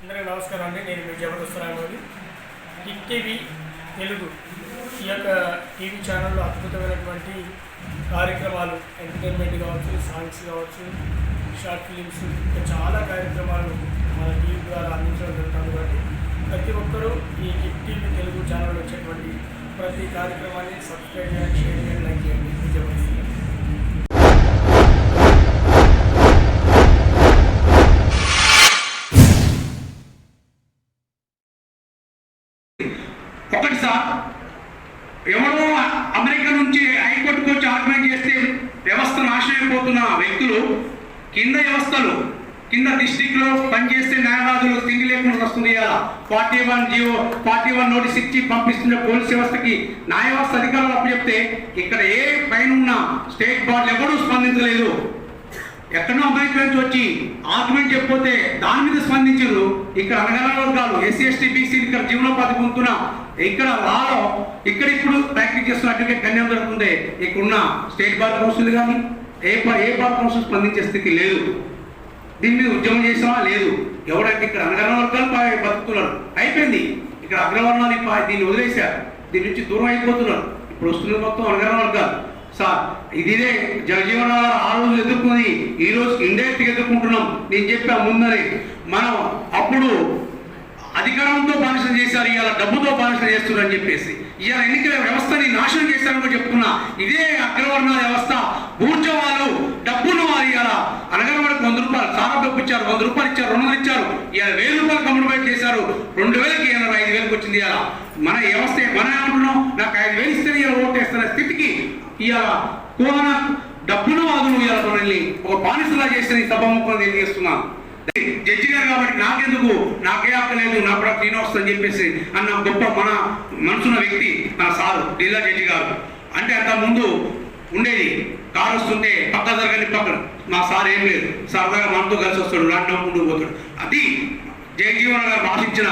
అందరికీ నమస్కారం అండి. నేను మీ జబర్దస్తరామని కిక్ టీవీ తెలుగు ఈ యొక్క టీవీ ఛానల్లో అద్భుతమైనటువంటి కార్యక్రమాలు ఎంటర్టైన్మెంట్ కావచ్చు సాంగ్స్ కావచ్చు షార్ట్ ఫిలిమ్స్ ఇంకా చాలా కార్యక్రమాలు మన టీవీ ద్వారా అందించడం జరుగుతుంది కాబట్టి ప్రతి ఒక్కరూ ఈ కిక్ టీవీ తెలుగు ఛానల్లో వచ్చేటువంటి ప్రతి కార్యక్రమాన్ని సబ్స్క్రైబ్ చేయండి షేర్ చేయండి లైక్ చేయండి. ఒకటి సార్ ఎవరో అమెరికా నుంచి హైకోర్టుకు వచ్చి ఆర్గ్యుమెంట్ చేస్తే వ్యవస్థ నాశనమైపోతున్న వ్యక్తులు కింద వ్యవస్థలు కింద డిస్టిక్లో పనిచేస్తే న్యాయవాదులు తిండి లేకుండా వస్తుంది ఇలా ఫార్టీ వన్ జియో ఫార్టీ వన్ నోటీస్ ఇచ్చి పంపిస్తున్న పోలీస్ వ్యవస్థకి న్యాయ వ్యవస్థ అధికారులు అప్పచెప్తే ఇక్కడ ఏ పైన ఉన్న స్టేట్ బోర్డులు ఎవరూ స్పందించలేదు. ఎక్కడో అమాయకుల నుంచి వచ్చి ఆర్గ్యుమెంట్ చెప్పిపోతే దాని మీద స్పందించారు. ఇక్కడ అనగాన వర్గాలు ఎస్సీ ఎస్టీ బీసీ ఇక్కడ జీవనోపాధి పొందుతున్న ఇక్కడ లాలో ఇక్కడ ఇప్పుడు ప్రాక్టీస్ చేస్తున్న అడ్వకేట్ కన్యాం జరుగుతుంది. ఇక్కడున్న స్టేట్ బార్ కౌన్సిల్ కానీ ఏ ఏ బార్ కౌన్సిల్ స్పందించే స్థితి లేదు. దీని మీద ఉద్యమం చేసామా లేదు. ఎవరంటే ఇక్కడ అనగాన వర్గాలు బతుకుతున్నారు. అయిపోయింది. ఇక్కడ అగ్రవర్ణాన్ని పా- దీన్ని వదిలేశారు. దీని నుంచి దూరం అయిపోతున్నారు. ఇప్పుడు వస్తున్న మొత్తం అనగాన వర్గాలు. సార్ ఇదిదే జగజీవన ఆ రోజు ఎదుర్కొని ఈ రోజు ఇండైరెక్ట్ ఎదుర్కొంటున్నాం. నేను చెప్పా ముందరే. మనం అప్పుడు అధికారంతో బానిస చేశారు ఇవాళ డబ్బుతో బానిస చేస్తున్నారు అని చెప్పేసి. ఇవాళ ఎన్నికల వ్యవస్థని నాశనం చేశారని కూడా చెప్తున్నా ఇదే అగ్రవర్ణ వ్యవస్థ. బూర్జవాళ్ళు డబ్బును వారు ఇవాళ అనగా వంద రూపాయలు చాలా డబ్బు ఇచ్చారు వంద రూపాయలు ఇచ్చారు రెండు వందలు ఇచ్చారు. ఇవాళ వెయ్యి రూపాయలు కమ్యూనికేట్ చేశారు. రెండు వేలకి ఎనభై ఐదు వేలకు వచ్చింది ఇవాళ. మన వ్యవస్థ మనం ఏమంటున్నాం? నాకు ఐదు వేలు ఇస్తే ఇవాళ ఓటు వేస్తున్న స్థితికి ఇవాళ కుహన డబ్బును వాదులు ఇవాళ మనల్ని ఒక బానిసలా చేసిన ఈ సభాముఖం నేను చేస్తున్నాను జడ్జి గారు కాబట్టి నాకెందుకు? నాకే హక్కు లేదు నా కూడా శ్రీనివాస్ అని చెప్పేసి అన్న గొప్ప మన మనసున్న వ్యక్తి నా సారు ఢిల్లా జడ్జి గారు. అంటే అంత ముందు ఉండేది. కారు వస్తుంటే పక్క జరగని పక్కన. మా సార్ ఏం లేదు. సరదాగా మనతో కలిసి వస్తాడు లాంటి ముందు పోతాడు. అది జయజీవన్ గారు భాషించిన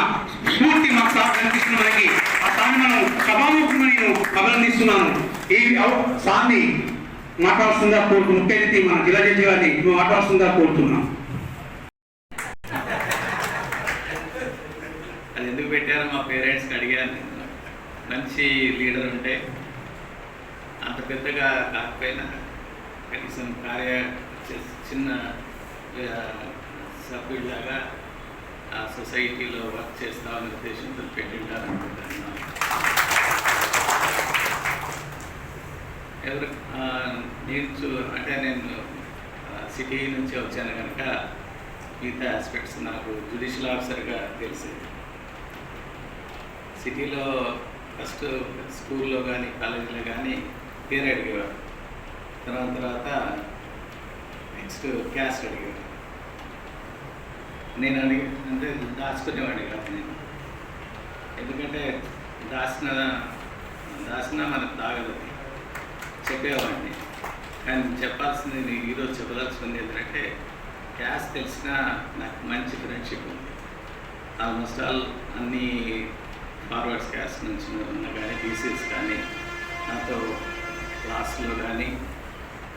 స్ఫూర్తి మా సార్ కనిపిస్తున్న మనకి. ఆ సార్ని మనం సభాముఖంగా నేను అభినందిస్తున్నాను. ఈ సాన్ని మాట్లాడుతుందా కోరుతూ ముఖ్య అతిథి మన జిల్లా జడ్జి గారిని మాట్లాడుతుందా కోరుతున్నాం? అది ఎందుకు పెట్టారో మా పేరెంట్స్కి అడిగాను. మంచి లీడర్ ఉంటే అంత పెద్దగా కాకపోయినా కనీసం కార్య చిన్న సభ్యుడిలాగా ఆ సొసైటీలో వర్క్ చేస్తామనే ఉద్దేశంతో పెట్టింటారు ఎవరు నేను చూ- అంటే నేను సిటీ నుంచి వచ్చాను కనుక మిగతా ఆస్పెక్ట్స్ నాకు జుడిషియల్ ఆఫీసర్గా తెలిసింది సిటీలో ఫస్ట్ స్కూల్లో కానీ కాలేజీలో కానీ పేరు అడిగేవారు. తర్వాత తర్వాత నెక్స్ట్ క్యాస్ట్ అడిగేవారు. నేను అడిగి అంటే దాచుకునేవాడిని కాదు నేను. ఎందుకంటే దాచిన దాచిన మనకు తాగదు. చెప్పేవాడిని. కానీ చెప్పాల్సింది నేను ఈరోజు చెప్పదలుచుకుంది ఏంటంటే క్యాష్ తెలిసినా నాకు మంచి ఫ్రెండ్షిప్ ఉంది. ఆల్మోస్ట్ ఆల్ అన్ని ఫార్వర్డ్స్ క్యాస్ట్ నుంచి ఉన్న కానీ బీసీస్ కానీ నాతో క్లాస్లో కానీ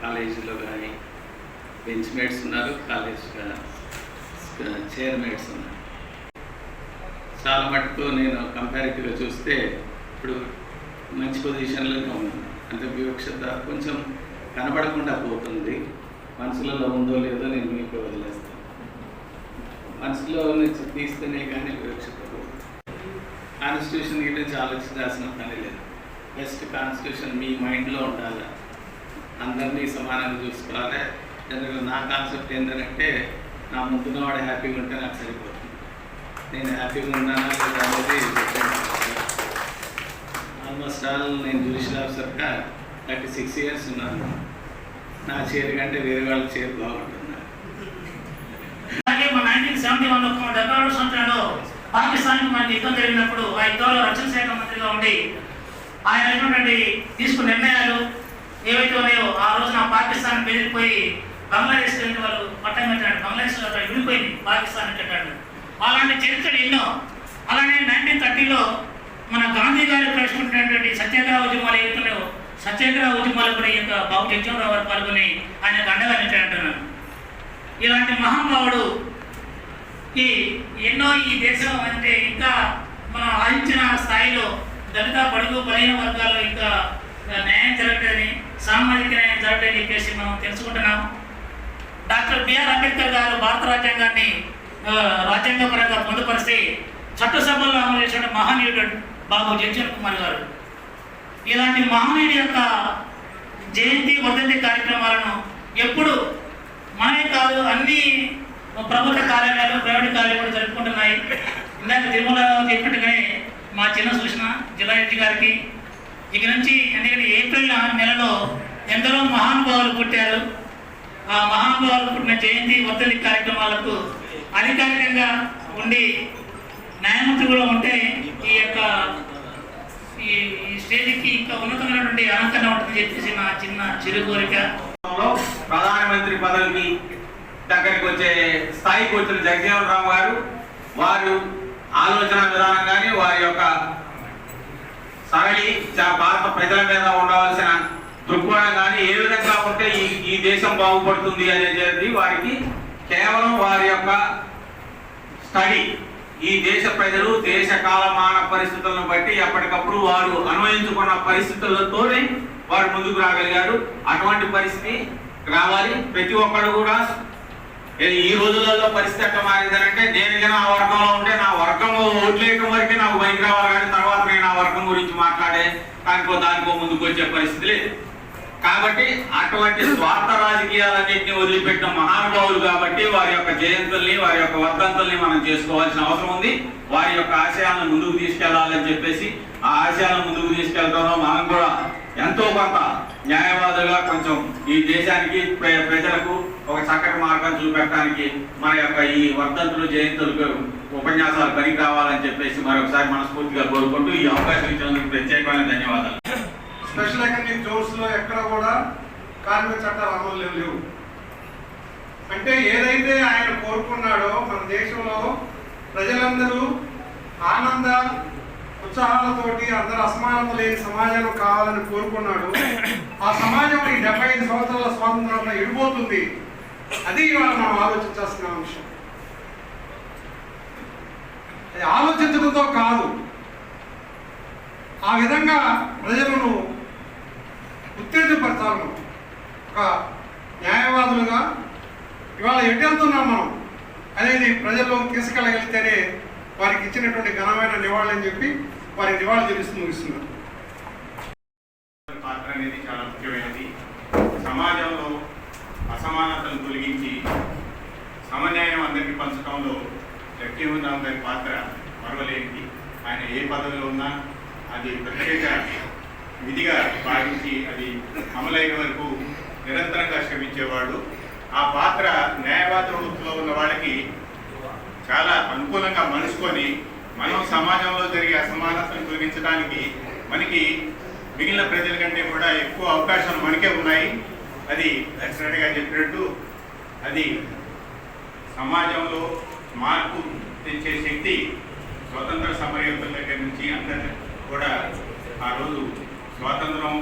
కాలేజీలో కానీ బెంచ్ మేట్స్ ఉన్నారు కాలేజ్ చైర్ మేట్స్ ఉన్నారు. చాలా మటుకు నేను కంపారిటివ్గా చూస్తే ఇప్పుడు మంచి పొజిషన్లోనే ఉన్నాను. అంటే వివక్షత కొంచెం కనబడకుండా పోతుంది. మనసులలో ఉందో లేదో నేను మీకు వదిలేస్తాను. మనసులో నుంచి తీస్తేనే కానీ వివక్షత పోతుంది. కాన్స్టిట్యూషన్ గురించి ఆలోచించాల్సిన పని లేదు. బెస్ట్ కాన్స్టిట్యూషన్ మీ మైండ్లో ఉండాలి. అందరినీ సమానంగా చూసుకోవాలి. జనరల్ నా కాన్సెప్ట్ ఏంటంటే నా ముందున్నవాడు హ్యాపీగా ఉంటే నాకు సరిపోతుంది. నేను హ్యాపీగా ఉన్నానా లేదా అనేది సంవత్సరాలు నేను జ్యుడిషియల్ ఆఫీసర్గా థర్టీ సిక్స్ ఇయర్స్ ఉన్నాను నా చీర కంటే వేరే వాళ్ళ చీర బాగుంటున్నారు అలాగే మా నైన్టీన్ సెవెంటీ వన్ డెబ్బై రెండు సంవత్సరంలో పాకిస్తాన్కి మనకి యుద్ధం జరిగినప్పుడు ఆ యుద్ధంలో రక్షణ శాఖ మంత్రిగా ఉండి ఆయన అయినటువంటి తీసుకున్న నిర్ణయాలు ఏవైతే ఉన్నాయో ఆ రోజున పాకిస్తాన్ పెరిగిపోయి బంగ్లాదేశ్ వెళ్ళిన వాళ్ళు పట్టం కట్టాడు బంగ్లాదేశ్ అక్కడ విడిపోయింది పాకిస్తాన్ కట్టాడు అలాంటి చరిత్రలు ఎన్నో. అలానే నైన్టీన్ థర్టీలో మన గాంధీ గారు ప్రవేశపెట్టినటువంటి సత్యాగ్రహ ఉద్యమాలు ఏవైతున్నాయో సత్యాగ్రహ ఉద్యమాలు కూడా ఈ యొక్క బాబు జగ్జీవనరావు గారు పాల్గొని ఆయనకు అండగా నిలిచాడంటున్నాను ఇలాంటి మహానుభావుడు ఈ ఎన్నో ఈ దేశం అంటే ఇంకా మనం ఆశించిన స్థాయిలో దళిత పడుగు బలైన వర్గాల్లో ఇంకా న్యాయం జరగలేదని సామాజిక న్యాయం జరగలేదని చెప్పేసి మనం తెలుసుకుంటున్నాం. డాక్టర్ బిఆర్ అంబేద్కర్ గారు భారత రాజ్యాంగాన్ని రాజ్యాంగపరంగా పొందుపరిచి చట్టసభల్లో అమలు చేసిన మహనీయుడు బాబు జగ్జన్ కుమార్ గారు. ఇలాంటి మహనీయుడి యొక్క జయంతి వర్ధంతి కార్యక్రమాలను ఎప్పుడు మనమే కాదు అన్ని ప్రభుత్వ కార్యాలయాలు ప్రైవేట్ కార్యాలయాలు జరుపుకుంటున్నాయి. ఇందాక తిరుమల చెప్పినట్టుగానే మా చిన్న సూచన జిల్లా రెడ్డి గారికి. ఇక నుంచి ఎందుకంటే ఏప్రిల్ నెలలో ఎందరో మహానుభావులు పుట్టారు. ఆ మహానుభావులు పుట్టిన జయంతి వర్ధంతి కార్యక్రమాలకు అధికారికంగా ఉండి న్యాయమూర్తి కూడా ఉంటే ఈ యొక్క ఈ స్టేజ్కి ఇంకా ఉన్నతమైనటువంటి అలంకరణ ఉంటుందని చెప్పేసి నా చిన్న చిరు కోరిక. ప్రధానమంత్రి పదవికి దగ్గరికి వచ్చే స్థాయికి వచ్చిన జగజీవన్ రావు గారు వారు ఆలోచన విధానం కానీ వారి యొక్క సరళి భారత ప్రజల మీద ఉండవలసిన దృక్కోణం కానీ ఏ విధంగా ఉంటే ఈ ఈ దేశం బాగుపడుతుంది అనేది వారికి కేవలం వారి యొక్క స్టడీ ఈ దేశ ప్రజలు దేశ కాలమాన పరిస్థితులను బట్టి ఎప్పటికప్పుడు వారు అన్వయించుకున్న పరిస్థితులతోనే వారు ముందుకు రాగలిగారు. అటువంటి పరిస్థితి రావాలి. ప్రతి ఒక్కరు కూడా ఈ రోజులలో పరిస్థితి ఎట్లా మారిందనంటే నేను ఆ వర్గంలో ఉంటే నా వర్గంలో ఓట్లేయటం వరకే నాకు బయట రావాలి కానీ తర్వాత నేను ఆ వర్గం గురించి మాట్లాడే దానికో దానికో ముందుకు వచ్చే పరిస్థితి లేదు. కాబట్టి అటువంటి స్వార్థ రాజకీయాలన్నింటినీ వదిలిపెట్టిన మహానుభావులు కాబట్టి వారి యొక్క జయంతుల్ని వారి యొక్క వర్ధంతుల్ని మనం చేసుకోవాల్సిన అవసరం ఉంది. వారి యొక్క ఆశయాలను ముందుకు తీసుకెళ్ళాలని చెప్పేసి ఆ ఆశయాలను ముందుకు తీసుకెళ్తామో మనం కూడా ఎంతో కొంత న్యాయవాదులుగా కొంచెం ఈ దేశానికి ప్ర- ప్రజలకు ఒక చక్కటి మార్గం చూపెట్టడానికి మన యొక్క ఈ వర్ధంతులు జయంతులకు ఉపన్యాసాలు పనికి రావాలని చెప్పేసి మరొకసారి మనస్ఫూర్తిగా కోరుకుంటూ ఈ అవకాశం ఇచ్చినందుకు ప్రత్యేకమైన ధన్యవాదాలు. స్పెషల్ ఎకనామిక్ జోన్స్లో ఎక్కడ కూడా కార్మిక చట్టాలు అమలు లేవు లేవు. అంటే ఏదైతే ఆయన కోరుకున్నాడో మన దేశంలో ప్రజలందరూ ఆనంద ఉత్సాహాలతోటి అందరూ అసమానత లేని సమాజం కావాలని కోరుకున్నాడు. ఆ సమాజం ఈ డెబ్బై ఐదు సంవత్సరాల స్వాతంత్రంలో ఇడిపోతుంది. అది ఇవాళ మనం ఆలోచించాల్సిన అంశం. అది ఆలోచించడంతో కాదు. ఆ విధంగా ప్రజలను ఉత్తేజపరచాలి మనం. ఒక న్యాయవాదులుగా ఇవాళ ఎటు మనం? అనేది ప్రజల్లో తీసుకెళ్ళగలిగితేనే వారికి ఇచ్చినటువంటి ఘనమైన నివాళులు అని చెప్పి వారి నివాళులు తెలుస్తూ ముగిస్తున్నారు పాత్ర అనేది చాలా ముఖ్యమైనది. సమాజంలో అసమానతను తొలగించి సమన్యాయం అందరికీ పంచడంలో జగజీవన్ గారి పాత్ర మరవలేనిది. ఆయన ఏ పదవిలో ఉన్నా అది ప్రత్యేక విధిగా భావించి అది అమలైన వరకు నిరంతరంగా శ్రమించేవాడు. ఆ పాత్ర న్యాయవాద వృత్తిలో ఉన్న వాళ్ళకి చాలా అనుకూలంగా మలుచుకొని మనం సమాజంలో జరిగే అసమానతను తొలగించడానికి మనకి మిగిలిన ప్రజల కంటే కూడా ఎక్కువ అవకాశాలు మనకే ఉన్నాయి. అది దక్షిణగా చెప్పినట్టు అది సమాజంలో మార్పు తెచ్చే శక్తి స్వతంత్ర సమరయోధుల దగ్గర నుంచి అందరి కూడా ఆ రోజు స్వాతంత్రం.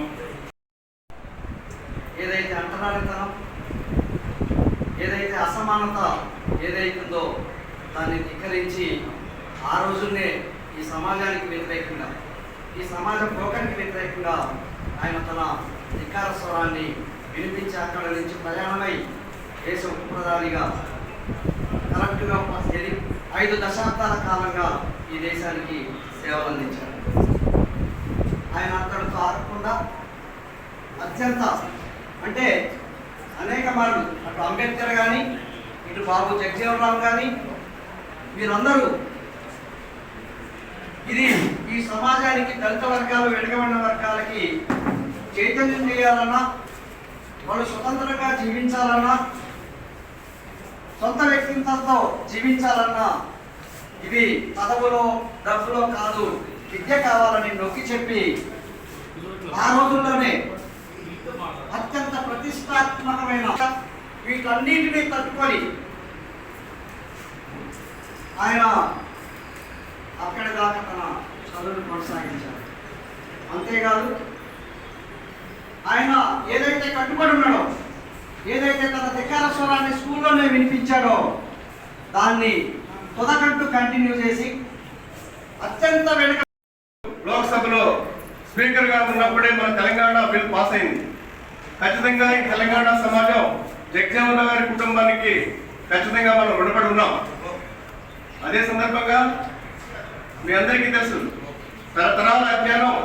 ఏదైతే అంటరానితనం ఏదైతే అసమానత ఏదైతుందో దాన్ని ధిక్కరించి ఆ రోజునే ఈ సమాజానికి వ్యతిరేకంగా ఈ సమాజ పోకరికి వ్యతిరేకంగా ఆయన తన ధికార స్వరాన్ని వినిపించి అక్కడ నుంచి ప్రయాణమై దేశ ఉపప్రధానిగా కరెక్ట్గా ఐదు దశాబ్దాల కాలంగా ఈ దేశానికి సేవలు అందించారు ఆయన అక్కడితో ఆగకుండా అత్యంత అంటే అనేక మార్లు అటు అంబేద్కర్ కానీ ఇటు బాబు జగజీవన్ కానీ వీరందరూ ఇది ఈ సమాజానికి దళిత వర్గాలు వెనుకబడిన వర్గాలకి చైతన్యం చేయాలన్నా వాళ్ళు స్వతంత్రంగా జీవించాలన్నా సొంత వ్యక్తిత్వంతో జీవించాలన్నా ఇవి చదువులో డబ్బులో కాదు. విద్య కావాలని నొక్కి చెప్పి ఆ రోజుల్లోనే అత్యంత ప్రతిష్టాత్మకమైన వీటన్నిటినీ తట్టుకొని ఆయన అక్కడ దాకా తన చదువును కొనసాగించారు. అంతేకాదు ఆయన ఏదైతే కట్టుబడి ఉన్నాడో ఏదైతే తన ధికార స్వరాన్ని స్కూల్లోనే వినిపించాడో దాన్ని తొదకంటూ కంటిన్యూ చేసి అత్యంత వెనుక లోక్సభలో స్పీకర్గా ఉన్నప్పుడే మన తెలంగాణ బిల్ పాస్ అయింది. ఖచ్చితంగా ఈ తెలంగాణ సమాజం జగజీవన్ గారి కుటుంబానికి ఖచ్చితంగా మనం రుణపడి ఉన్నాం. అదే సందర్భంగా మీ అందరికీ తెలుసు తరతరాల అజ్ఞానం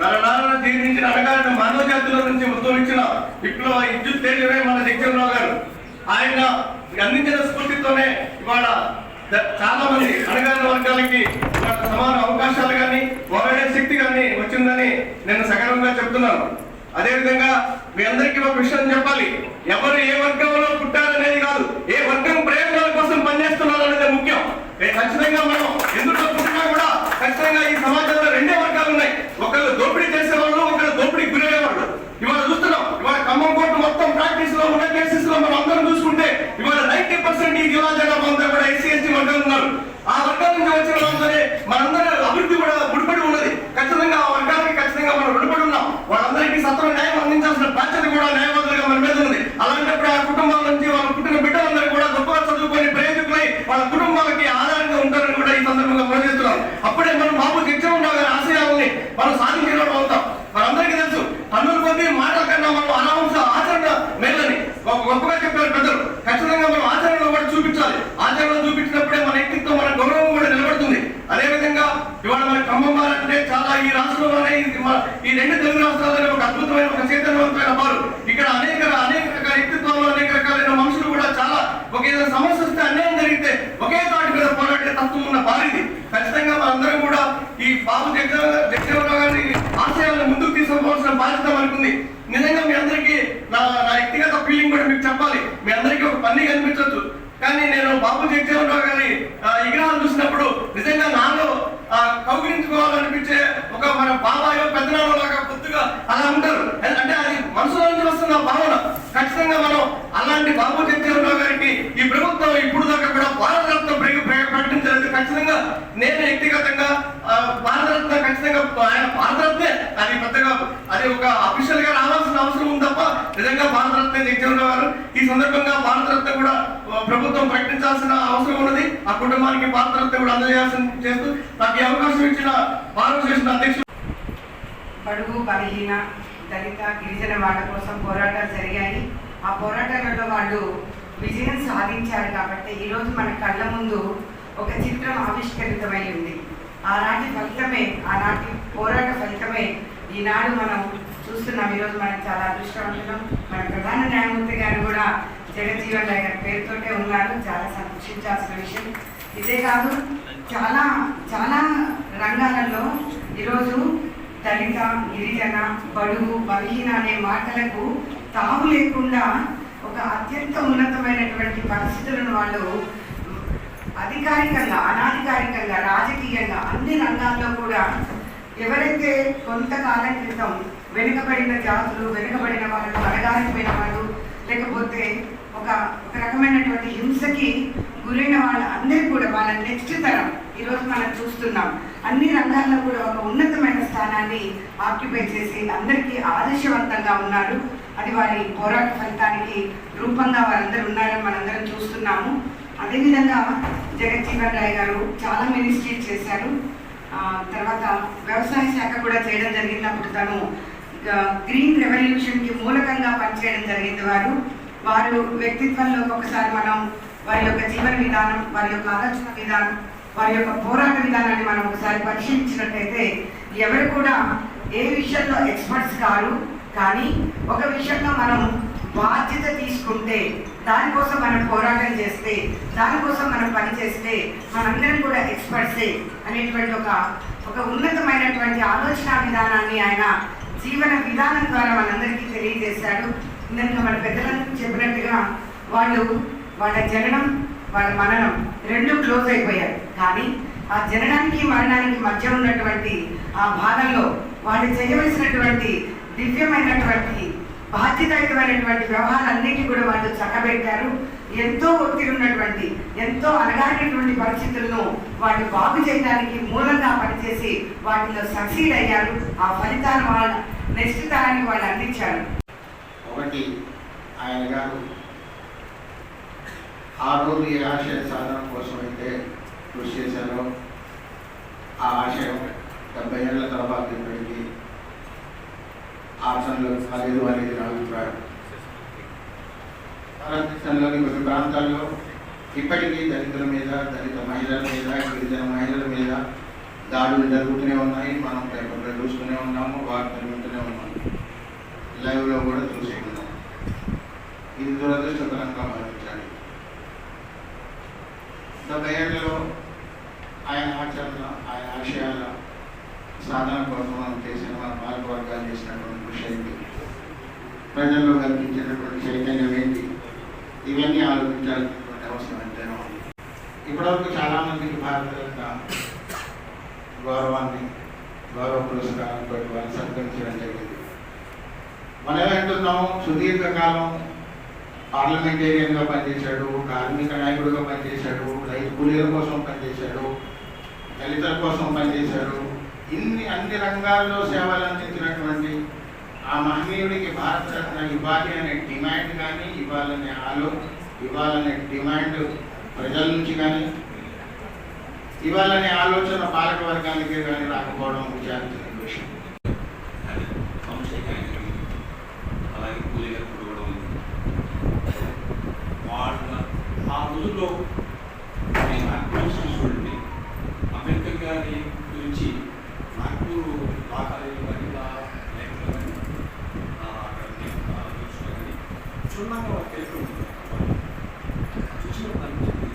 నరనారాయణ జీర్ణించిన అనగారిన మానవ జాతుల నుంచి ఉద్భవించిన విప్లవ విద్యుత్ తేజమే మన జగజీవన్ గారు. ఆయన అందించిన స్ఫూర్తితోనే ఇవాళ చాలా మంది అణగారిన వర్గాలకి సమాన అవకాశాలు కానీ పోరాడే శక్తి కానీ వచ్చిందని నేను సగర్వంగా చెప్తున్నాను. అదేవిధంగా మీ అందరికీ ఒక విషయం చెప్పాలి. ఎవరు ఏ వర్గంలో పుట్టారనేది కాదు ఏ వర్గం ప్రయోజనాల కోసం పనిచేస్తున్నారు అనేది ముఖ్యం ఖచ్చితంగా మనం ఎందులో పుట్టినా కూడా ఖచ్చితంగా ఈ సమాజంలో రెండే వర్గాలు ఉన్నాయి. ఒకళ్ళు దోపిడీ చేసేవాళ్ళు ఒకళ్ళు దోపిడీ గురయ్యేవాళ్ళు. ఇవాళ చూస్తున్నాం. ఇవాళ ఖమ్మం కోర్టు మొత్తం ప్రాక్టీస్లో ఉన్న కేసెస్లో మనం అందరం చూసుకుంటే ఇవాళ నైన్టీ పర్సెంట్ ఈ జిల్లా జనాభా అంతా కూడా ఎస్సీ ఎస్టీ వర్గాలు ఉన్నారు. ఆ వర్గాల నుంచి వచ్చిన వాళ్ళతోనే మనందరూ అభివృద్ధి కూడా ముడిపడి ఉన్నది ఖచ్చితంగా ఆ వర్గానికి ఖచ్చితంగా మనం రుణపడి ఉన్నాం వాళ్ళందరికీ సత్వర న్యాయం అందించాల్సిన బాధ్యత కూడా న్యాయవాదులుగా మన మీద ఉంది అలాంటప్పుడు ఆ కుటుంబాల నుంచి వాళ్ళ పుట్టిన బిడ్డలందరూ కూడా గొప్పగా చదువుకొని ప్రయోజకులై వాళ్ళ కుటుంబాలకి ఆధారంగా ఉంటారని కూడా ఈ సందర్భంగా మనం చేస్తున్నాం అప్పుడే మనం బాబు జగన్మోహన్ గారి ఆశయాలని మనం సాధించిన వాళ్ళు అవుతాం మనందరికీ తెలుసు పన్నుల కొద్ది మాటల కన్నా మనం అనాంశ ఆచరణ మేలని గొప్ప- గొప్పగా చెప్పారు పెద్దలు ఖచ్చితంగా మనం ఆచరణలో కూడా చూపించాలి ఆచరణలో చూపించినప్పుడే మన వ్యక్తిత్వం మన గౌరవం కూడా నిలబడుతుంది అదేవిధంగా ఇవాళ మన ఖమ్మం అంటే చాలా ఈ రాష్ట్రంలోనే ఇది మన- ఈ రెండు తెలుగు రాష్ట్రాల్లోనే ఒక అద్భుతమైన ఒక చైతన్యవంతమైన వారు ఇక్కడ అనేక అనేక రకాల వ్యక్తిత్వంలో అనేక రకాలైన మనుషులు కూడా చాలా ఒక ఏదైనా సమస్య వస్తే అన్యాయం జరిగితే ఒకే తాటి మీద పోరాడే తత్వం ఉన్న వారిది ఖచ్చితంగా మనందరం కూడా ఈ బాబు జగన్ గారి ఆశయాలను ముందుకు తీసుకోవాల్సిన బాధ్యత మనకుంది నిజంగా మీ అందరికీ నా నా వ్యక్తిగత ఫీలింగ్ కూడా మీకు చెప్పాలి మీ అందరికీ ఒక పని కనిపించవచ్చు కానీ నేను బాబు జగజీవన్ గారి విగ్రహాలు చూసినప్పుడు నిజంగా నాలో కౌగిలించుకోవాలనిపించే ఒక మన బాబాయో పెద్దనాలో లాగా కొద్దిగా అలా ఉంటారు. అంటే అది మనసులో నుంచి వస్తున్న భావన. ఖచ్చితంగా మనం అలాంటి బాబు జగజీవన్ గారికి ఈ ప్రభుత్వం ఇప్పుడు దాకా కూడా భారతరత్న ప్ర- ప్ర- ఖచ్చితంగా నేను వ్యక్తిగతంగా భారతరత్న ఖచ్చితంగా ఆయన భారతరత్నే అది పెద్దగా అది ఒక అఫీషియల్గా రావాల్సిన అవసరం ఉంది తప్ప నిజంగా భారతరత్న జగజీవన్ గారు ఈ సందర్భంగా భారతరత్న కూడా ప్రభుత్వం ప్రకటించాల్సిన అవసరం ఉన్నది. ఆ కుటుంబానికి భారతరత్న కూడా అందజేయాల్సిన చేస్తూ నాకు ఈ అవకాశం ఇచ్చిన భారత చేసిన అధ్యక్షుడు బడుగు బలహీన దళిత గిరిజన వాళ్ళ కోసం పోరాటాలు జరిగాయి. ఆ పోరాటాలలో వాళ్ళు విజయం సాధించారు కాబట్టి ఈరోజు మన కళ్ళ ముందు ఒక చిత్రం ఆవిష్కరితమై ఉంది. ఆనాటి ఫలితమే ఆనాటి పోరాట ఫలితమే. ఈనాడు మనం చూస్తున్నాం ఈరోజు మనం చాలా అదృష్టవంతులం. మన ప్రధాన న్యాయమూర్తి గారు కూడా జగజీవన్ రాయ్ గారి పేరుతోటే ఉన్నారు. చాలా సంతోషించాల్సిన విషయం. ఇదే కాదు చాలా చాలా రంగాలలో ఈరోజు దళిత గిరిజన బడుగు బలహీన అనే మాటలకు తావు లేకుండా ఒక అత్యంత ఉన్నతమైనటువంటి పరిస్థితులను వాళ్ళు అధికారికంగా అనాధికారికంగా రాజకీయంగా అన్ని రంగాల్లో కూడా ఎవరైతే కొంతకాలం క్రితం వెనుకబడిన జాతులు వెనుకబడిన వాళ్ళు అడగారిపోయిన వాళ్ళు లేకపోతే ఒక ఒక రకమైనటువంటి హింసకి గురైన వాళ్ళ అందరూ కూడా వాళ్ళ నెక్స్ట్ తరం ఈరోజు మనం చూస్తున్నాం అన్ని రంగాల్లో కూడా ఒక ఉన్నతమైన స్థానాన్ని ఆక్యుపై చేసి అందరికీ ఆదర్శవంతంగా ఉన్నారు. అది వారి పోరాట ఫలితానికి రూపంగా వారందరూ ఉన్నారని మనందరం చూస్తున్నాము. అదేవిధంగా జగజ్జీవన్ రాయ్ గారు చాలా మినిస్ట్రీట్ చేశారు. తర్వాత వ్యవసాయ శాఖ కూడా చేయడం జరిగినప్పుడు తను గ్రీన్ రెవల్యూషన్కి మూలకంగా పనిచేయడం జరిగింది వారు. వారు వ్యక్తిత్వంలో ఒక్కొక్కసారి మనం వారి యొక్క జీవన విధానం వారి యొక్క ఆలోచన విధానం వారి యొక్క పోరాట విధానాన్ని మనం ఒకసారి పరిశీలించినట్టయితే ఎవరు కూడా ఏ విషయంలో ఎక్స్పర్ట్స్ కారు. కానీ ఒక విషయంలో మనం బాధ్యత తీసుకుంటే దానికోసం మనం పోరాటం చేస్తే దానికోసం మనం పనిచేస్తే మనందరం కూడా ఎక్స్పర్ట్సే అనేటువంటి ఒక ఒక ఉన్నతమైనటువంటి ఆలోచన విధానాన్ని ఆయన జీవన విధానం ద్వారా మనందరికీ తెలియజేశాడు. ఇందాక మన పెద్దలందరూ చెప్పినట్టుగా వాళ్ళు వాళ్ళ జననం వాళ్ళ మరణం రెండు క్లోజ్ అయిపోయారు. కానీ ఆ జననానికి మరణానికి మధ్య ఉన్నటువంటి ఆ భాగంలో వాళ్ళు చేయవలసినటువంటి దివ్యమైనటువంటి బాధ్యతాయుతమైనటువంటి వ్యవహారాలన్నిటి కూడా వాళ్ళు చక్కబెట్టారు. ఎంతో ఒత్తిడి ఉన్నటువంటి ఎంతో అనగారినటువంటి పరిస్థితులను వాటిని బాగు చేయడానికి మూలంగా పనిచేసి వాటిలో సక్సీడ్ అయ్యారు. ఆ ఫలితాలు వాళ్ళ నెక్స్ట్ తరానికి వాళ్ళు అందించారు. ఒకటి ఆయన గారు ఆ రోజు ఏ ఆశయ సాధన కోసం అయితే కృషి చేశారో ఆ ఆశయం డెబ్బై ఏళ్ళ తర్వాత ఆచరణలో కాలేదు అనేది నా అభిప్రాయం. భారతదేశంలోని కొన్ని ప్రాంతాల్లో ఇప్పటికీ దళితుల మీద దళిత మహిళల మీద గిరిజన మహిళల మీద దాడులు జరుగుతూనే ఉన్నాయి. మనం పేపర్లో చూస్తూనే ఉన్నాము వార్తలు వింటూనే ఉన్నాము. లైవ్లో కూడా చూసి ఉన్నాము ఇది దురదృష్టకరంగా భావించాలి. డెబ్బై ఏళ్ళలో ఆయన ఆచరణ ఆయన ఆశయాల సాధన కోసం మనం చేసిన మన పాలక వర్గాలు చేసినటువంటి కృషి ఏంటి ప్రజల్లో కల్పించినటువంటి చైతన్యం ఏంటి? ఇవన్నీ ఆలోచించాల్సినటువంటి అవసరం ఎంతైనా ఉంది. ఇప్పటివరకు చాలామందికి భారతరత్న గౌరవాన్ని గౌరవ పురస్కారంతో వాళ్ళు సత్కరించడం జరిగింది. మనం ఏమంటున్నాము సుదీర్ఘకాలం పార్లమెంటేరియన్గా పనిచేశాడు కార్మిక నాయకుడిగా పనిచేశాడు రైతు కూలీల కోసం పనిచేశాడు దళితుల కోసం పనిచేశాడు ఇన్ని అన్ని రంగాల్లో సేవలు అందించినటువంటి ఆ మహనీయుడికి భారతరత్న ఇవ్వాలి అనే డిమాండ్ కానీ ఇవ్వాలనే ఆలో ఇవ్వాలనే డిమాండ్ ప్రజల నుంచి కానీ ఇవ్వాలనే ఆలోచన పాలక వర్గానికి కానీ రాకపోవడం విచారించిన విషయం. అది సంశయం అలాగే కూడా ఉంది. వాళ్ళ ఆ రోజుల్లో నేను నాకు చూడండి అంబేద్కర్ గారి గురించి నాగపూర్ లా కాలేజీలో కానీ లా లేఖలో కానీ ఆ, అక్కడ నేను ఆలోచించుకో కానీ క్షుణ్ణంగా వాళ్ళు తెలుసుకుంటున్నారు చూసినప్పుడు అనిపించింది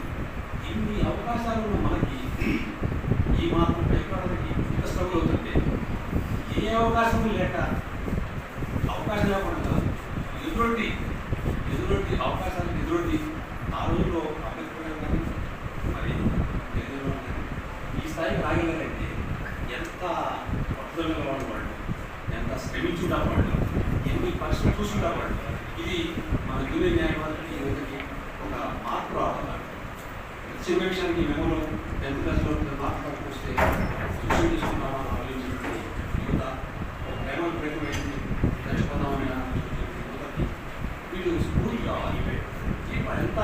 ఇన్ని అవకాశాలు ఉన్న మనకి ఈ మాత్రం పేపర్లకి ఇంత స్ట్రగుల్ అవుతుంటే ఏ అవకాశం లేక అవకాశం లేకుండా కాదు. ఎదురొడ్డి ఎదురొడ్డి అవకాశాలకు ఎదురొడ్డి ఆ రోజుల్లో అంబేద్కర్ గారు కానీ మరి నెహ్రూ గారు కానీ ఈ స్థాయికి రాగలిగారంటే ఎంత పట్టుదల వాళ్ళు వాళ్ళు ఎంత శ్రమించుంటారు వాళ్ళు ఎన్ని పరిస్థితులు చూసుంటారు వాళ్ళు ఇది మన జూనియర్ న్యాయవాదులకి యువతకి ఒక మార్పు రావాలి చిన్న విషయానికి మెమోలో టెన్త్ క్లాస్లో మార్పు వస్తే సూసైడ్ చేసుకున్నామా ఆలోచించినట్టు యువత ఒక ప్రేమ ప్రయత్నం చచ్చిపోతామని ఆలోచించినటువంటి యువతకి వీళ్ళు స్కూల్ కావాలి ఈ వాళ్ళు ఎంత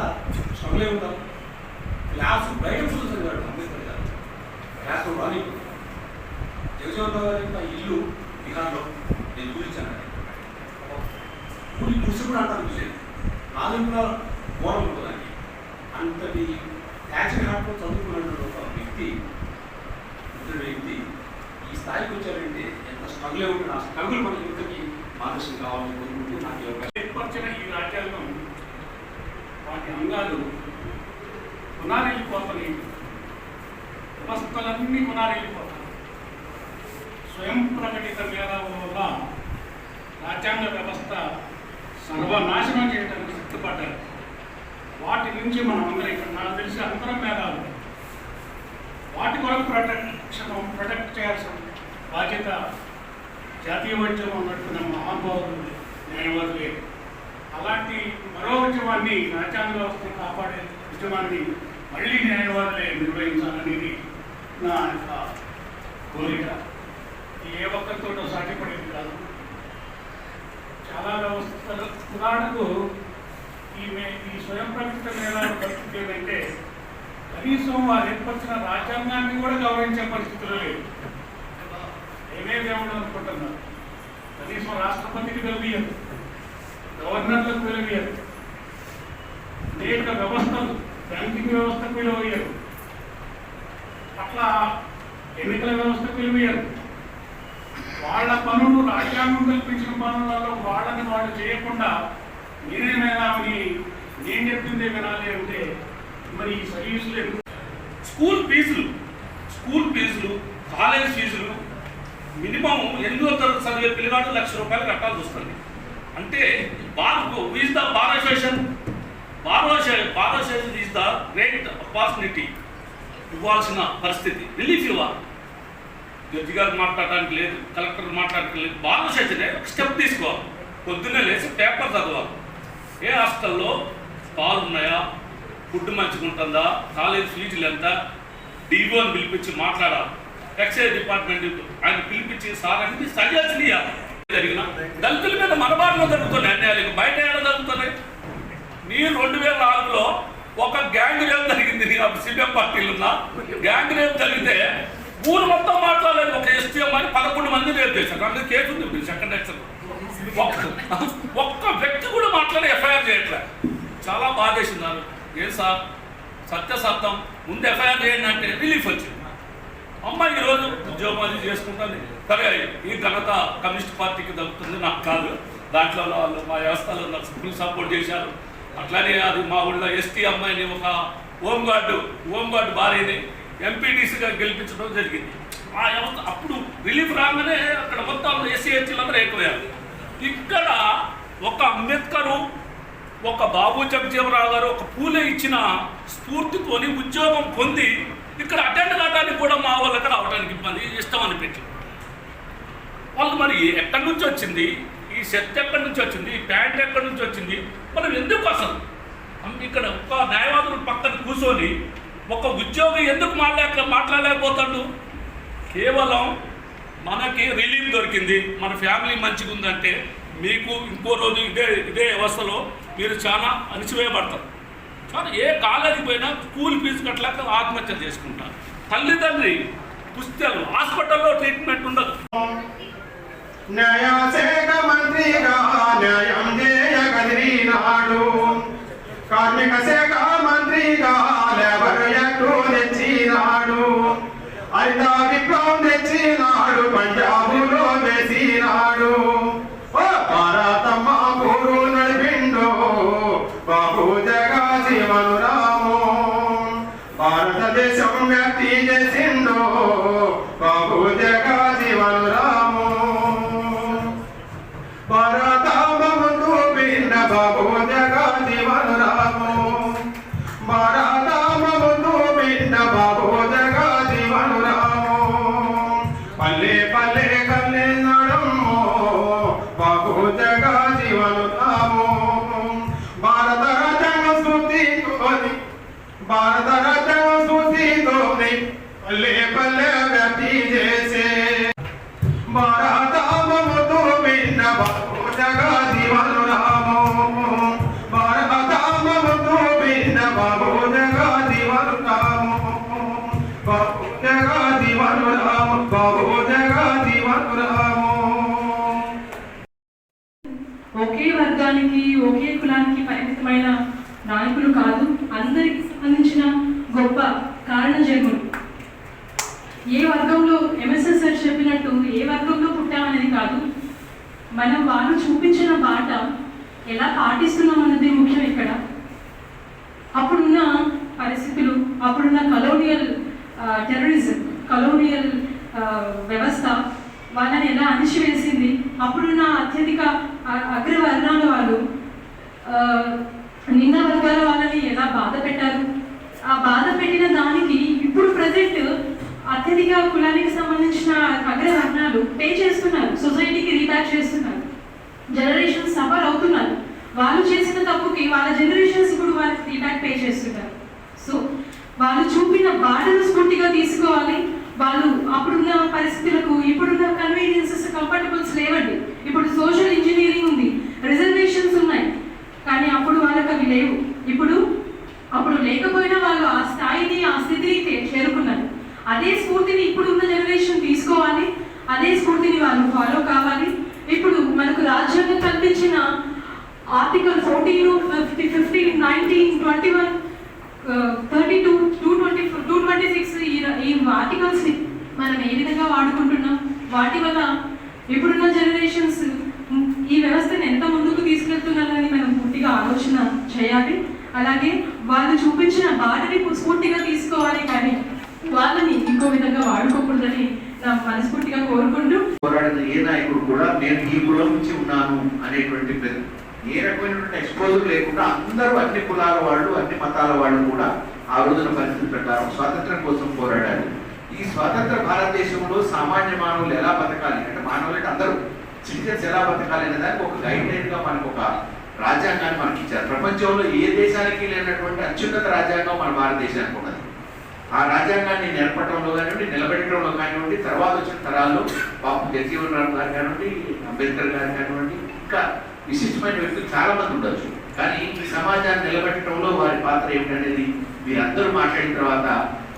స్ట్రగుల్ ఉంటాం. క్లాస్ బయట చూసారు వాడు అంబేద్కర్ గారు. క్లాస్ రూమ్ రాని జగజీవన్ రావు గారి యొక్క ఇల్లు బీహార్లో. నేను చూపించాను ఊరి కృషి కూడా అంటారు చూసేది నాలుగున్నర ఘోరం ఉంటుందండి అంతటి యాక్షన్ హార్ట్లో చదువుకున్నటువంటి ఒక వ్యక్తి ఇద్దరు వ్యక్తి ఈ స్థాయికి వచ్చారంటే ఎంత స్ట్రగుల్ ఉంటుంది ఆ స్ట్రగుల్ మన యువతకి మార్గదర్శనం కావాలని కోరుకుంటూ నాకు ఈ అవకాశం ఈ రాజ్యాంగం వాటి అంగాలు పునారెళ్ళిపోతని వ్యవస్థలన్నీ పునారెళ్ళిపోతాయి స్వయం ప్రకటిత మేధావుల వల్ల రాజ్యాంగ వ్యవస్థ సర్వనాశనం చేయడానికి సిద్ధపడ్డారు. వాటి నుంచి మనం అందరం ఇక్కడ నాకు తెలిసి అందరం మేధావులు. వాటి కొరకు ప్రొటెక్షన్ ప్రొటెక్ట్ చేయాల్సిన బాధ్యత జాతీయ వైద్యంలో ఉన్నట్టున్న మహానుభావులు న్యాయవాదులే. అలాంటి మరో ఉద్యమాన్ని రాజ్యాంగ వ్యవస్థను కాపాడే ఉద్యమాన్ని మళ్ళీ న్యాయవాదులే నిర్వహించాలనేది నా యొక్క కోరిక. ఏ ఒక్కరితోటో సాధ్యపడేది కాదు. చాలా వ్యవస్థలు ఉదాహరణకు ఈ ఈ స్వయం ప్రకటిత మేధావుల పరిస్థితి ఏంటంటే కనీసం వారు ఏర్పరిచిన రాజ్యాంగాన్ని కూడా గౌరవించే పరిస్థితులు లేదు ఏమే దేవుడు అనుకుంటున్నారు కనీసం రాష్ట్రపతికి తెలియదు. గవర్నర్లకు తెలియదు. అనేక వ్యవస్థలు బ్యాంకింగ్ వ్యవస్థకు విలువయ్యారు అట్లా ఎన్నికల వ్యవస్థకు విలువయ్యారు వాళ్ళ పనులు రాజ్యాంగం కల్పించిన పనులలో వాళ్ళని వాళ్ళు చేయకుండా నేనేమైనా అని నేను చెప్పిందే వినాలి అంటే మరి ఈ సర్వీసులు ఎందుకు? స్కూల్ ఫీజులు స్కూల్ ఫీజులు కాలేజ్ ఫీజులు మినిమం ఎనిమిదో తరగతి చదివే పిల్లగాడు లక్ష రూపాయలు కట్టాల్సి వస్తుంది. అంటే bar is the bar association bar bar is the great opportunity ఇవ్వాల్సిన పరిస్థితి. రిలీఫ్ ఇవ్వాలి. జడ్జి గారు మాట్లాడడానికి లేదు కలెక్టర్ మాట్లాడడానికి లేదు. బార్ ఒక స్టెప్ తీసుకోవాలి. పొద్దున్నే లేచి పేపర్ చదవాలి. ఏ హాస్టల్లో పాలు ఉన్నాయా? ఫుడ్ మంచిగా ఉంటుందా? కాలేజ్ ఫీజులు ఎంత? డీఓని పిలిపించి మాట్లాడాలి. ఎక్సైజ్ డిపార్ట్మెంట్ ఆయన పిలిపించి సార్ అని సజెషన్ ఇవ్వాలి జరిగిన దళితుల మీద మనబాటులో జరుగుతున్నాయి అన్యాయాలు బయట ఏడ జరుగుతున్నాయి? మీరు రెండు వేల నాలుగులో ఒక గ్యాంగ్ రేప్ జరిగింది. సిపిఎం పార్టీలు ఉన్న. గ్యాంగ్ రేప్ జరిగితే ఊరు మొత్తం మాట్లాడలేదు. ఒక ఎస్టీఎం అని పదకొండు మంది రేపు చేశారు. అందులో కేసు ఉంది సెకండ్ యాక్షన్ ఒక్క ఒక్క వ్యక్తి కూడా మాట్లాడి ఎఫ్ఐఆర్ చేయట్లే. చాలా బాధేసింది నాకు ఏం సార్? సత్యసత్యం ముందు ఎఫ్ఐఆర్ చేయండి అంటే రిలీఫ్ వచ్చింది. అమ్మాయి ఈరోజు ఉద్యోగం అది చేసుకుంటుంది. సరే ఈ ఘనత కమ్యూనిస్ట్ పార్టీకి దక్కుతుంది. నాకు కాదు. దాంట్లో వాళ్ళు మా వ్యవస్థలో నాకు ఫుల్ సపోర్ట్ చేశారు. అట్లానే అది మా ఊళ్ళో ఎస్టీ అమ్మాయిని ఒక హోంగార్డు గార్డు గార్డు భార్యని ఎంపీటీసీగా గెలిపించడం జరిగింది. ఆ వ్యవస్థ అప్పుడు రిలీఫ్ రాగానే అక్కడ మొత్తం ఎస్సీ ఎస్టీలందరూ ఎక్కువయ్యారు ఇక్కడ ఒక అంబేద్కరు ఒక బాబు జగజీవరావు గారు ఒక పూలే ఇచ్చిన స్ఫూర్తితోని ఉద్యోగం పొంది ఇక్కడ అటెండ్ కావడానికి కూడా మా వాళ్ళకి రావడానికి ఇబ్బంది ఇష్టం అనిపించింది వాళ్ళు మరి ఎక్కడి నుంచి వచ్చింది? ఈ షర్ట్ ఎక్కడి నుంచి వచ్చింది ఈ ప్యాంట్ ఎక్కడి నుంచి వచ్చింది. మనం ఎందుకు అసలు? ఇక్కడ ఒక న్యాయవాదులు పక్కన కూర్చొని ఒక ఉద్యోగి ఎందుకు మాట్లాడలేక మాట్లాడలేకపోతాడు? కేవలం మనకి రిలీఫ్ దొరికింది. మన ఫ్యామిలీ మంచిగా ఉందంటే మీకు ఇంకో రోజు ఇదే ఇదే వ్యవస్థలో మీరు చాలా అణిచివేయబడతారు. చాలా ఏ కాలేజీకి పోయినా స్కూల్ ఫీజు కట్టలేక ఆత్మహత్య చేసుకుంటారు. తల్లిదండ్రి పుస్తకాలు హాస్పిటల్లో ట్రీట్మెంట్ ఉండదు. న్యాయశాఖ మంత్రిగా న్యాయం చేయగలిగినాడు కార్మిక శాఖ మంత్రిగా లేబర్ యాక్టు తెచ్చినాడు హరిత విప్లవం తెచ్చినాడు పంజాబులో నాయకులు కాదు అందరికి సంబంధించిన గొప్ప కారణజన్ములు. ఏ వర్గంలో ఎంఎస్ఎస్ సార్ చెప్పినట్టు ఏ వర్గంలో పుట్టామనేది కాదు. మనం వాళ్ళు చూపించిన బాట ఎలా పాటిస్తున్నాం అన్నది ముఖ్యం ఇక్కడ. అప్పుడున్న పరిస్థితులు అప్పుడున్న కలోనియల్ టెర్రరిజం కలోనియల్ వ్యవస్థ వాళ్ళని ఎలా అణిచివేసింది అప్పుడున్న అత్యధిక అ- అగ్రవర్ణాల వాళ్ళు నిన్న వర్గాల వాళ్ళని ఎలా బాధ పెట్టారు? ఆ బాధ పెట్టిన దానికి ఇప్పుడు ప్రజెంట్ అత్యధిక కులానికి సంబంధించిన అగ్రవర్ణాలు పే చేస్తున్నారు. సొసైటీకి రీబ్యాక్ చేస్తున్నారు. జనరేషన్ సఫర్ అవుతున్నారు. వాళ్ళు చేసిన తప్పుకి వాళ్ళ జనరేషన్స్ ఇప్పుడు వాళ్ళకి రీబ్యాక్ పే చేస్తున్నారు. సో వాళ్ళు చూపిన బాధను స్ఫూర్తిగా తీసుకోవాలి. వాళ్ళు అప్పుడున్న పరిస్థితులకు ఇప్పుడున్న కన్వీనియన్సెస్ కంఫర్టబుల్స్ లేవండి. ఇప్పుడు సోషల్ ఇంజనీరింగ్ ఉంది. రిజర్వేషన్స్ ఉన్నాయి. కానీ అప్పుడు వాళ్ళకి అవి లేవు. ఇప్పుడు అప్పుడు లేకపోయినా వాళ్ళు ఆ స్థాయిని ఆ స్థితిని చేరుకున్నారు. అదే స్ఫూర్తిని ఇప్పుడున్న జనరేషన్ తీసుకోవాలి. అదే స్ఫూర్తిని వాళ్ళు ఫాలో కావాలి. ఇప్పుడు మనకు రాజ్యాంగం కల్పించిన article fourteen fifty fifteen nineteen twenty one thirty two two twenty two twenty six ఈ ఆర్టికల్స్ని మనం ఏ విధంగా వాడుకుంటున్నాం? వాటి వల్ల ఇప్పుడున్న జనరేషన్స్ ఈ వ్యవస్థను ఎంత ముందుకు తీసుకెళ్తున్నారని మనం ఆలోచన చేయాలి. అలాగే వాళ్ళు చూపించిన బాధని స్ఫూర్తిగా తీసుకోవాలి కానీ వాళ్ళని ఇంకో విధంగా వాడుకోకూడదని నా మనస్ఫూర్తిగా కోరుకుంటూ పోరాడిన ఏ నాయకుడు కూడా నేను ఈ కులం నుంచి ఉన్నాను అనేటువంటి ఏ రకమైనటువంటి ఎక్స్పోజర్ లేకుండా అందరూ అన్ని కులాల వాళ్ళు అన్ని మతాల వాళ్ళు కూడా ఆ రోజున పరిస్థితి ప్రకారం స్వాతంత్రం కోసం పోరాడారు. ఈ స్వాతంత్ర భారతదేశంలో సామాన్య మానవులు ఎలా బతకాలి? అంటే మానవులు అంటే అందరూ. సిటిజన్స్ ఎలా బతకాలి అనే దానికి ఒక గైడ్ లైన్గా మనకు ఒక రాజ్యాంగాన్ని మనకి ఇచ్చారు ప్రపంచంలో ఏ దేశానికి లేనటువంటి అత్యున్నత రాజ్యాంగం మన భారతదేశానికి ఉన్నది. ఆ రాజ్యాంగాన్ని నేర్పడంలో కానివ్వండి నిలబెట్టడంలో కానివ్వండి తర్వాత వచ్చిన తరాల్లో బాబు జగజీవన్ రామ్ గారు కానివ్వండి అంబేద్కర్ గారు కానివ్వండి ఇంకా విశిష్టమైన వ్యక్తులు చాలా మంది ఉండొచ్చు. కానీ ఈ సమాజాన్ని నిలబెట్టడంలో వారి పాత్ర ఏమిటనేది మీరందరూ మాట్లాడిన తర్వాత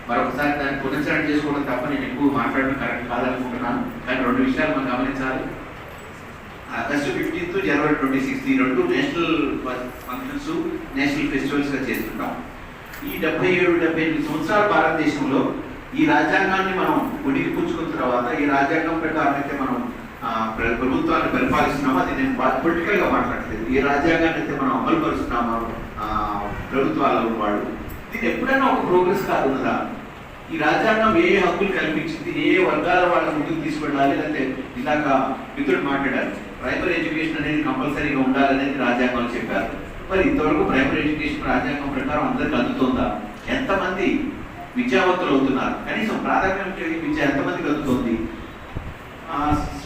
మరొకసారి దాన్ని పునశ్చరణ చేసుకోవడం తప్ప నేను ఎక్కువ మాట్లాడడం కరెక్ట్ కాదనుకుంటున్నాను. కానీ రెండు విషయాలు మనం గమనించాలి. ఆగస్టు ఫిఫ్టీన్త్ జనవరి ట్వంటీ సిక్స్త్ ఈ రెండు నేషనల్ ఫంక్షన్స్ నేషనల్ ఫెస్టివల్స్గా చేస్తుంటాం. ఈ డెబ్బై ఏడు డెబ్బై ఎనిమిది సంవత్సరాల భారతదేశంలో ఈ రాజ్యాంగాన్ని మనం గుడికి పుచ్చుకున్న తర్వాత ఈ రాజ్యాంగం ప్రకారం అయితే మనం ప్రభుత్వాన్ని పరిపాలిస్తున్నామో అది నేను పొలిటికల్గా మాట్లాడలేదు ఈ రాజ్యాంగాన్ని అయితే మనం అమలు పరుస్తున్నామో ఆ, వాళ్ళు ఇది ఎప్పుడైనా ఒక ప్రోగ్రెస్ కాదు కదా ఈ రాజ్యాంగం ఏ హక్కులు కల్పించింది? ఏ వర్గాల వాళ్ళ ముందుకు తీసుకెళ్ళాలి? లేకపోతే ఇలాగా మిత్రుడు మాట్లాడారు. ప్రైమరీ ఎడ్యుకేషన్ అనేది కంపల్సరీగా ఉండాలనేది రాజ్యాంగంలో చెప్పారు. మరి ఇంతవరకు ప్రైమరీ ఎడ్యుకేషన్ రాజ్యాంగం ప్రకారం అందరికి అందుతుందా? ఎంతమంది విద్యావంతులు అవుతున్నారు? కనీసం ప్రాథమిక విద్య ఎంతమందికి అందుతుంది?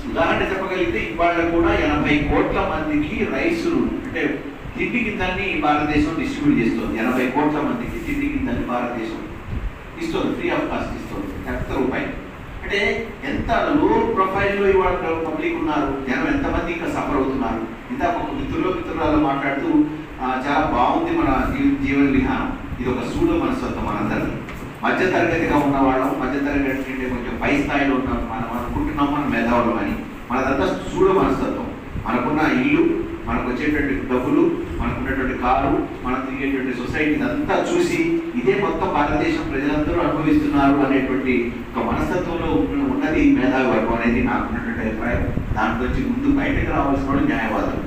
ఉదాహరణ చెప్పగలిగితే ఇవాళ కూడా ఎనభై కోట్ల మందికి రైసులు అంటే తిండి గింజల్ని భారతదేశం డిస్ట్రిబ్యూట్ చేస్తుంది. ఎనభై కోట్ల మందికి తిండి గింజల్ని భారతదేశం ఇస్తుంది. ఫ్రీ ఆఫ్ కాస్ట్ ఇస్తుంది. లక్ష రూపాయలు. అంటే ఎంత లో ప్రొఫైల్లో ఇవాళ పబ్లిక్ ఉన్నారు జనం ఎంతమంది ఇంకా సఫర్ అవుతున్నారు? ఇందాక ఒక మిత్రులు మిత్రులలో మాట్లాడుతూ చాలా బాగుంది మన జీవన విధానం. ఇది ఒక సూడ మనస్తత్వం మనందరికీ. మధ్య తరగతిగా ఉన్న వాళ్ళం మధ్య తరగతి అంటే కొంచెం పై స్థాయిలో ఉన్నాం మనం అనుకుంటున్నాం మనం మేధావులం అని. మనదంతా సూడ మనస్తత్వం. మనకున్న ఇల్లు మనకు వచ్చేటువంటి డబ్బులు మనకున్నటువంటి కారు మనం తిరిగేటువంటి సొసైటీ అంతా చూసి ఇదే మొత్తం భారతదేశం ప్రజలందరూ అనుభవిస్తున్నారు అనేటువంటి ఒక మనస్తత్వంలో ఉన్నది మేధావి వర్గం అనేది నాకున్నటువంటి అభిప్రాయం. దాంట్లోంచి ముందు బయటకు రావాల్సిన న్యాయవాదులు.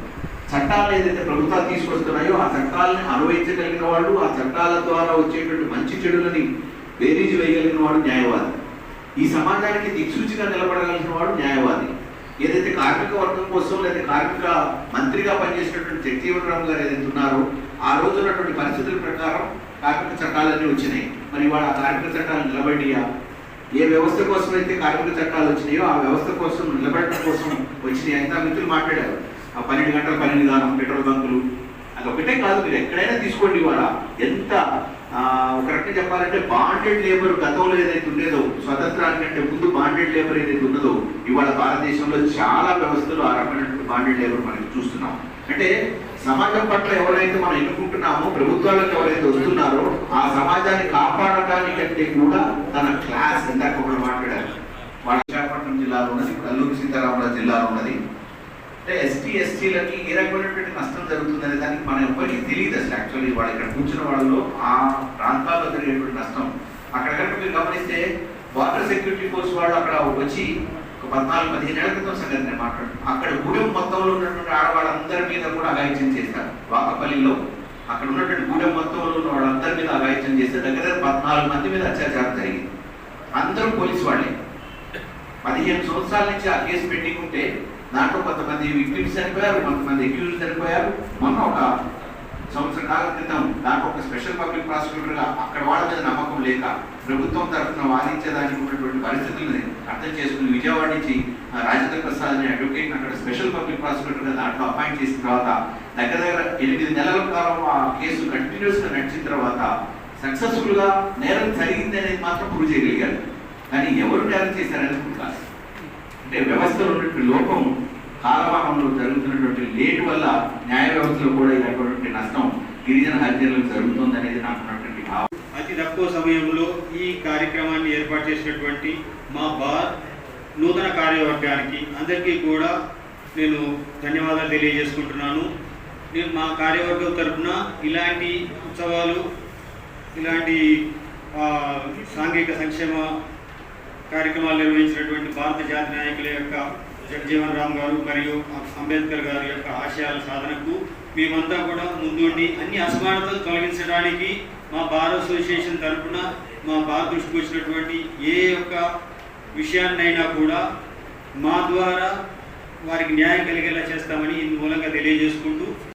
చట్టాలు ఏదైతే ప్రభుత్వాలు తీసుకొస్తున్నాయో ఆ చట్టాలని అనుభవించగలిగిన వాళ్ళు ఆ చట్టాల ద్వారా వచ్చేటువంటి మంచి చెడులని బేరీజు వేయగలిగిన వాడు న్యాయవాది. ఈ సమాజానికి దిక్సూచిగా నిలబడగలిగిన వాడు న్యాయవాది. ఏదైతే కార్మిక వర్గం కోసం లేదా కార్మిక మంత్రిగా పనిచేసినటువంటి జగజీవన్ రామ్ గారు ఏదైతే ఉన్నారో ఆ రోజు ఉన్నటువంటి పరిస్థితుల ప్రకారం కార్మిక చట్టాలన్నీ వచ్చినాయి. మరి ఇవాళ ఆ కార్మిక చట్టాలు నిలబడియా ఏ వ్యవస్థ కోసం అయితే కార్మిక చట్టాలు వచ్చినాయో ఆ వ్యవస్థ కోసం నిలబడటం కోసం వచ్చినాయి అంతా మిత్రులు మాట్లాడారు. ఆ పన్నెండు గంటల పని విధానం పెట్రోల్ బంకులు అది ఒకటే కాదు మీరు ఎక్కడైనా తీసుకోండి ఇవాళ. ఎంత కరెక్ట్గా చెప్పాలంటే బాండెడ్ లేబర్ గతంలో ఏదైతే ఉండేదో స్వతంత్రానికంటే ముందు బాండెడ్ లేబర్ ఏదైతే ఉన్నదో ఇవాళ భారతదేశంలో చాలా వ్యవస్థలు ఆ రకమైనటువంటి బాండెడ్ లేబర్ మనకి చూస్తున్నాం. అంటే సమాజం పట్ల ఎవరైతే మనం ఎన్నుకుంటున్నామో ప్రభుత్వాలకు ఎవరైతే వస్తున్నారో ఆ సమాజాన్ని కాపాడటానికంటే కూడా తన క్లాస్ ఇందాక ఒకరు మాట్లాడారు. వాళ్ళ విశాఖపట్నం జిల్లాలో ఉన్నది ఇప్పుడు అల్లూరి సీతారామరాజు జిల్లాలో ఉన్నది. అంటే ఎస్టీ ఎస్టీలకి ఏ రకమైనటువంటి నష్టం జరుగుతుందనే దానికి మనం ఎవరికి తెలియదు అసలు యాక్చువల్లీ వాళ్ళు ఇక్కడ కూర్చున్న వాళ్ళలో ఆ ప్రాంతాల్లో జరిగేటువంటి నష్టం. అక్కడ కనుక మీరు గమనిస్తే వాటర్ సెక్యూరిటీ ఫోర్స్ వాళ్ళు అక్కడ వచ్చి ఒక పద్నాలుగు పదిహేను ఏళ్ళ క్రితం సంగతి నేను మాట్లాడు అక్కడ గూడెం మొత్తంలో ఉన్నటువంటి ఆడవాళ్ళందరి మీద కూడా అగాయత్యం చేస్తారు వాకపల్లిలో. అక్కడ ఉన్నటువంటి గూడెం మొత్తంలో ఉన్న వాళ్ళందరి మీద అగాయత్యం చేస్తే దగ్గర దగ్గర పద్నాలుగు మంది మీద అత్యాచారం జరిగింది. అందరూ పోలీసు వాళ్ళే. పదిహేను సంవత్సరాల నుంచి ఆ కేసు పెండింగ్ ఉంటే దాంట్లో కొంతమంది విక్టిమ్స్ చనిపోయారు కొంతమంది అక్యూజ్ చనిపోయారు. మొన్న ఒక సంవత్సర కాలం క్రితం దాంట్లో ఒక స్పెషల్ పబ్లిక్ ప్రాసిక్యూటర్గా అక్కడ వాళ్ళ మీద నమ్మకం లేక ప్రభుత్వం తరఫున వాదించేదానికి ఉన్నటువంటి పరిస్థితుల్ని అర్థం చేసుకుని విజయవాడ నుంచి రాజేంద్ర ప్రసాద్ అనే అడ్వకేట్ అక్కడ స్పెషల్ పబ్లిక్ ప్రాసిక్యూటర్గా దాంట్లో అపాయింట్ చేసిన తర్వాత దగ్గర దగ్గర ఎనిమిది నెలల కాలం ఆ కేసు కంటిన్యూస్గా నడిచిన తర్వాత సక్సెస్ఫుల్గా నేరం జరిగింది అనేది మాత్రం ప్రూవ్ చేయగలిగారు. కానీ ఎవరు నేరం చేశారనేది కాదు అంటే వ్యవస్థలో ఉన్నటువంటి లోపం కాలవాహంలో జరుగుతున్నటువంటి లేటు వల్ల న్యాయ వ్యవస్థలో కూడా ఇలాంటి నష్టం గిరిజన హత్యలకు జరుగుతుంది అనేది నాకున్నటువంటి భావం. అతి తక్కువ సమయంలో ఈ కార్యక్రమాన్ని ఏర్పాటు చేసినటువంటి మా బార్ నూతన కార్యవర్గానికి అందరికీ కూడా నేను ధన్యవాదాలు తెలియజేసుకుంటున్నాను. నేను మా కార్యవర్గం తరఫున ఇలాంటి ఉత్సవాలు ఇలాంటి ఆ, సాంఘిక సంక్షేమ కార్యక్రమాలు నిర్వహించినటువంటి భారత జాతి నాయకుల యొక్క జగ్జీవన్ రామ్ గారు మరియు అంబేద్కర్ గారి యొక్క ఆశయాల సాధనకు మేమంతా కూడా ముందుండి అన్ని అసమానతలు తొలగించడానికి మా బార్ అసోసియేషన్ తరఫున మా బార్ దృష్టికి వచ్చినటువంటి ఏ యొక్క విషయాన్నైనా కూడా మా ద్వారా వారికి న్యాయం కలిగేలా చేస్తామని ఈ మూలంగా తెలియజేసుకుంటూ